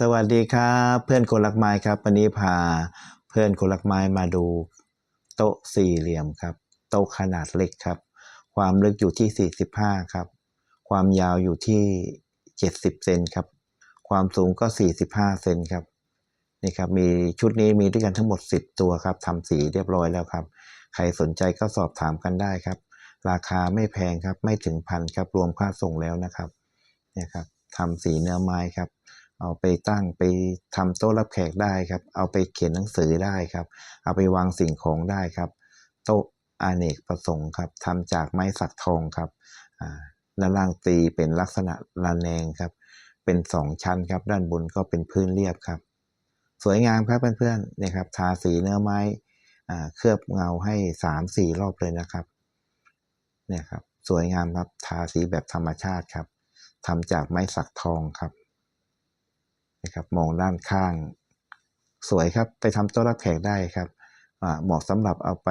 สวัสดีครับเพื่อนคนรักไม้ครับวันนี้พาเพื่อนคนรักไม้มาดูโต๊ะสี่เหลี่ยมครับโต๊ะขนาดเล็กครับ ความลึกอยู่ที่ 45 ครับ ความยาวอยู่ที่ 70 เซนครับ ความสูงก็ 45 เซนครับนี่ครับมีชุดนี้มีด้วยกันทั้งหมด 10 ตัวครับทำสีเรียบร้อยแล้วครับ ใครสนใจก็สอบถามกันได้ครับ ราคาไม่แพงครับไม่ถึงพันครับรวมค่าส่งแล้วนะครับเนี่ยครับทำสีเนื้อไม้ครับ เอาไปตั้งไปทำโต๊ะรับแขกได้ครับ เอาไปเขียนหนังสือได้ครับ เอาไปวางสิ่งของได้ครับ โต๊ะอเนกประสงค์ครับทำจากไม้สักทองครับด้านล่างตีเป็นลักษณะระแนงครับ เป็นสองชั้นครับ ด้านบนก็เป็นพื้นเรียบครับ สวยงามครับเพื่อนๆเนี่ยครับ ทาสีเนื้อไม้เคลือบเงาให้สามสี่รอบเลยนะครับ เนี่ยครับ สวยงามครับ ทาสีแบบธรรมชาติครับทำจากไม้สักทองครับ นะครับมองด้านข้าง สวยครับไปทำโต๊ะรับแขกได้ครับเหมาะสำหรับเอาไป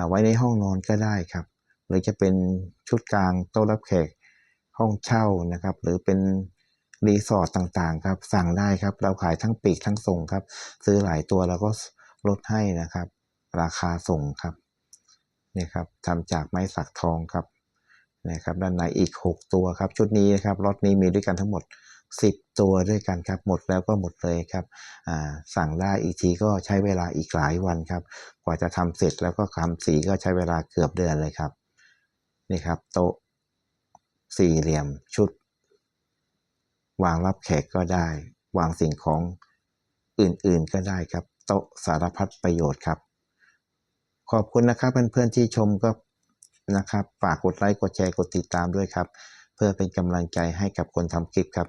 าไว้ในห้องนอนก็ได้ครับ หรือจะเป็นชุดกลางโต๊ะรับแขกห้องเช่านะครับ หรือเป็นรีสอร์ทต่างๆครับ สั่งได้ครับ เราขายทั้งปีกทั้งส่งครับ ซื้อหลายตัวเราก็ลดให้นะครับ ราคาส่งครับนี่ครับทำจากไม้สักทองครับนะครับ ด้านในอีก 6 ตัวครับ ชุดนี้นะครับรถนี้มีด้วยกันทั้งหมด 10 ตัวด้วยกันครับ หมดแล้วก็หมดเลยครับอ่าสั่งได้อีกทีก็ใช้เวลาอีกหลายวันครับ กว่าจะทำเสร็จแล้วก็ทำสีก็ใช้เวลาเกือบเดือนเลยครับนี่ครับโต๊ะสี่เหลี่ยมชุด วางรับแขกก็ได้ วางสิ่งของอื่นๆก็ได้ครับ โต๊ะสารพัดประโยชน์ครับ ขอบคุณนะครับเพื่อนๆที่ชมก็นะครับฝากกดไลค์กดแชร์กดติดตามด้วยครับ เพื่อเป็นกำลังใจให้กับคนทำคลิปครับ